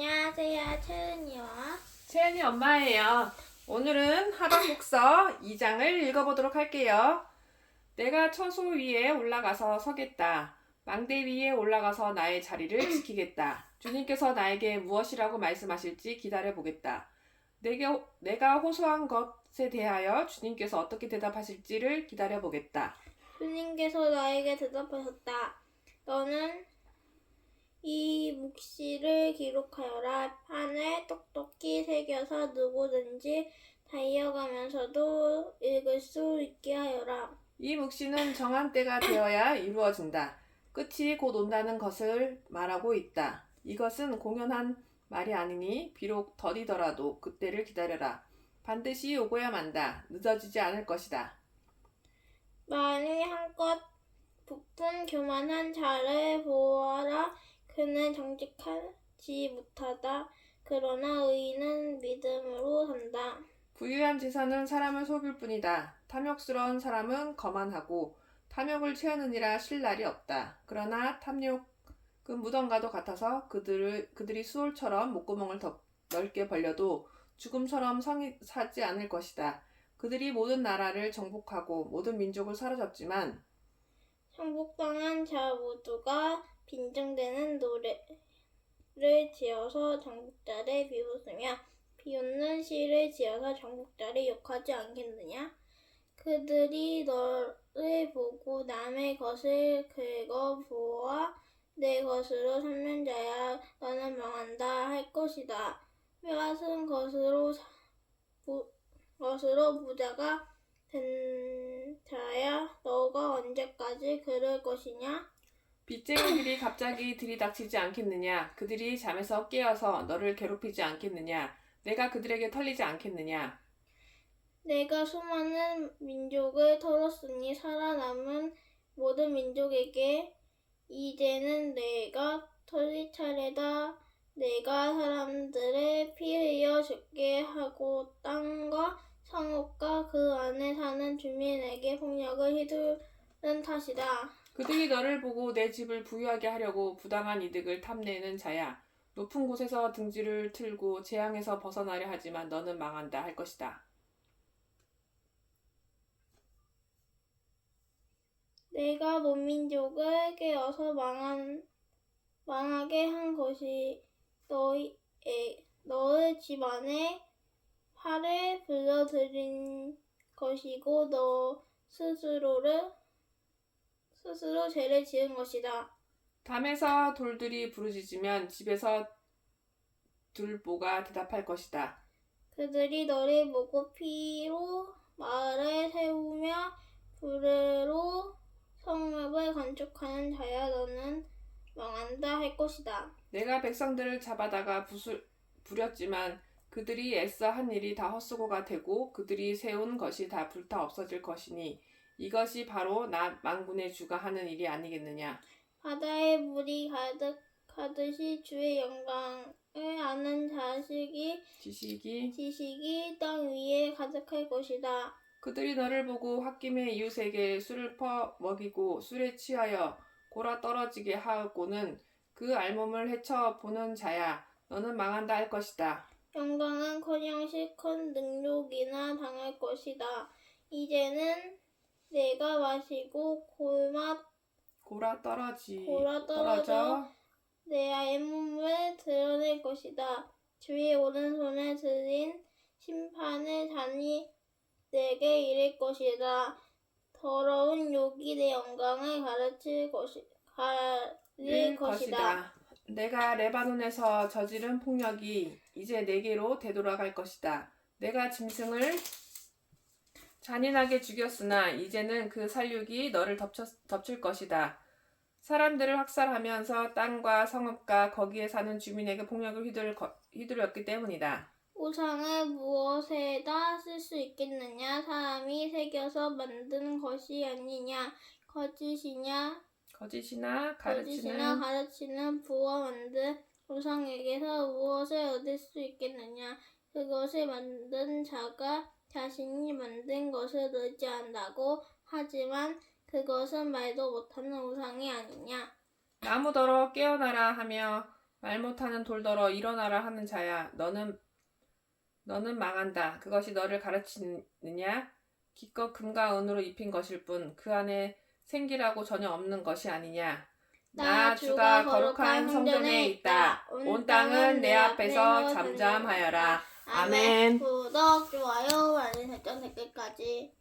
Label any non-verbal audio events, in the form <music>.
안녕하세요, 채은이와 채연이 엄마예요. 오늘은 하박국서 2장을 읽어보도록 할게요. 내가 처소 위에 올라가서 서겠다. 망대 위에 올라가서 나의 자리를 <clears throat> 지키겠다. 주님께서 나에게 무엇이라고 말씀하실지 기다려 보겠다. 내게, 내가 호소한 것에 대하여 주님께서 어떻게 대답하실지를 기다려 보겠다. 주님께서 나에게 대답하셨다. 너는 이 묵시를 기록하여라. 판에 똑똑히 새겨서 누구든지 달려가면서도 읽을 수 있게 하여라. 이 묵시는 정한 때가 되어야 이루어진다. 끝이 곧 온다는 것을 말하고 있다. 이것은 공연한 말이 아니니 비록 더디더라도 그때를 기다려라. 반드시 오고야 만다. 늦어지지 않을 것이다. 만일 한껏 부푼 교만한 자를 보아라. 그는 정직하지 못하다. 그러나 의인은 믿음으로 산다. 부유한 재산은 사람을 속일 뿐이다. 탐욕스러운 사람은 거만하고 탐욕을 채우느니라 쉴 날이 없다. 그러나 탐욕은 무덤과도 같아서 그들을 그들이 수올처럼 목구멍을 더 넓게 벌려도 죽음처럼 성이 사지 않을 것이다. 그들이 모든 나라를 정복하고 모든 민족을 사로잡지만 정복당한 자 모두가 빈정되는 노래를 지어서 정복자를 비웃으며 비웃는 시를 지어서 정복자를 욕하지 않겠느냐? 그들이 너를 보고 남의 것을 긁어 보아 내 것으로 삼는 자야 너는 망한다 할 것이다. 빼앗은 것으로 사- 부, 것으로 부자가 된 자야 너가 언제까지 그럴 것이냐? 빚쟁이들이 갑자기 들이닥치지 않겠느냐? 그들이 잠에서 깨어서 너를 괴롭히지 않겠느냐? 내가 그들에게 털리지 않겠느냐? 내가 수많은 민족을 털었으니 살아남은 모든 민족에게 이제는 내가 털릴 차례다. 내가 사람들의 피 흘려 죽게 하고 땅과 성읍과 그 안에 사는 주민에게 폭력을 휘두른 탓이다. 그들이 너를 보고 내 집을 부유하게 하려고 부당한 이득을 탐내는 자야. 높은 곳에서 등지를 틀고 재앙에서 벗어나려 하지만 너는 망한다 할 것이다. 내가 문민족을 깨어서 망한, 망하게 한 것이 너의, 너의 집안에 화를 불러들인 것이고 너 스스로를 스스로 죄를 지은 것이다. 담에서 돌들이 부르짖으면 집에서 들보가 대답할 것이다. 그들이 너를 보고 피로 마을을 세우며 불으로 성읍을 건축하는 자야 너는 망한다 할 것이다. 내가 백성들을 잡아다가 부술, 부렸지만 그들이 애써 한 일이 다 헛수고가 되고 그들이 세운 것이 다 불타 없어질 것이니 이것이 바로 나 망군의 주가 하는 일이 아니겠느냐. 바다에 물이 가득하듯이 주의 영광을 아는 자식이 지식이 지식이 땅 위에 가득할 것이다. 그들이 너를 보고 홧김에 이웃에게 술을 퍼 먹이고 술에 취하여 골아 떨어지게 하고는 그 알몸을 헤쳐 보는 자야 너는 망한다 할 것이다. 영광은커녕 실컷 능욕이나 당할 것이다. 이제는 내가 마시고 골맛 골아 떨어지 골아 떨어져 내 알몸을 드러낼 것이다. 주의 오른손에 들린 심판의 잔이 내게 이를 것이다. 더러운 욕이 내 영광을 가르칠 것이 가릴. 것이다. 내가 레바논에서 저지른 폭력이 이제 내게로 되돌아갈 것이다. 내가 짐승을 잔인하게 죽였으나 이제는 그 살육이 너를 덮쳤, 덮칠 것이다. 사람들을 학살하면서 땅과 성읍과 거기에 사는 주민에게 폭력을 휘둘, 거- 휘두렸기 때문이다. 우상을 무엇에다 쓸 수 있겠느냐? 사람이 새겨서 만든 것이 아니냐? 거짓이냐? 거짓이나 거짓이나 가르치는 가르치는 부와 만든 우상에게서 무엇을 얻을 수 있겠느냐? 그것을 만든 자가 자신이 만든 것을 의지한다고 하지만 그것은 말도 못하는 우상이 아니냐? 나무더러 깨어나라 하며 말 못하는 돌더러 일어나라 하는 자야. 너는 너는 망한다. 그것이 너를 가르치느냐? 기껏 금과 은으로 입힌 것일 뿐 그 안에 생기라고 전혀 없는 것이 아니냐? 나 주가 거룩한 성전에 있다. 온 땅은 내 앞에서 잠잠하여라. 아멘. 구독, 좋아요, 알림 설정, 댓글까지.